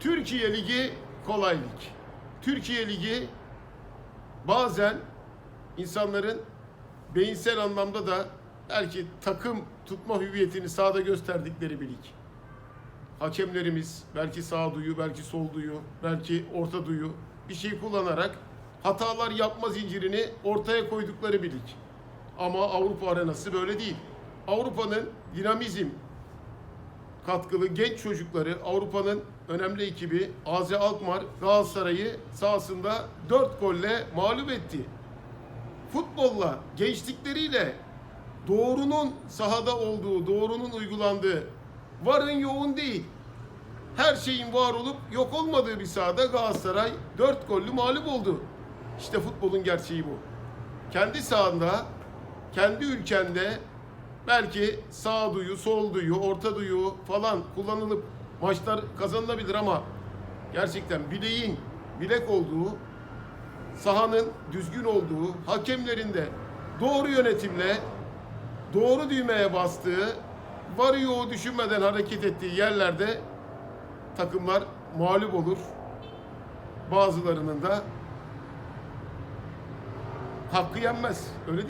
Türkiye Ligi kolay lig. Türkiye Ligi bazen insanların beyinsel anlamda da belki takım tutma hüviyetini sahada gösterdikleri bir lig. Hakemlerimiz belki sağduyu, belki solduyu, belki orta duyu bir şey kullanarak hatalar yapma zincirini ortaya koydukları bir lig. Ama Avrupa arenası böyle değil. Avrupa'nın dinamizm katkılı genç çocukları Avrupa'nın önemli ekibi AZ Alkmaar Galatasaray'ı sahasında 4 golle mağlup etti. Futbolla, gençlikleriyle doğrunun sahada olduğu, doğrunun uygulandığı, varın yoğun değil. Her şeyin var olup yok olmadığı bir sahada Galatasaray 4 gollü mağlup oldu. İşte futbolun gerçeği bu. Kendi sahanda, kendi ülkende belki sağ duyu, sol duyu, orta duyu falan kullanılıp maçlar kazanılabilir ama gerçekten bileğin bilek olduğu, sahanın düzgün olduğu, hakemlerin de doğru yönetimle doğru düğmeye bastığı, varı yoğu düşünmeden hareket ettiği yerlerde takımlar mağlup olur. Bazılarının da hakkı yenmez. Öyle değil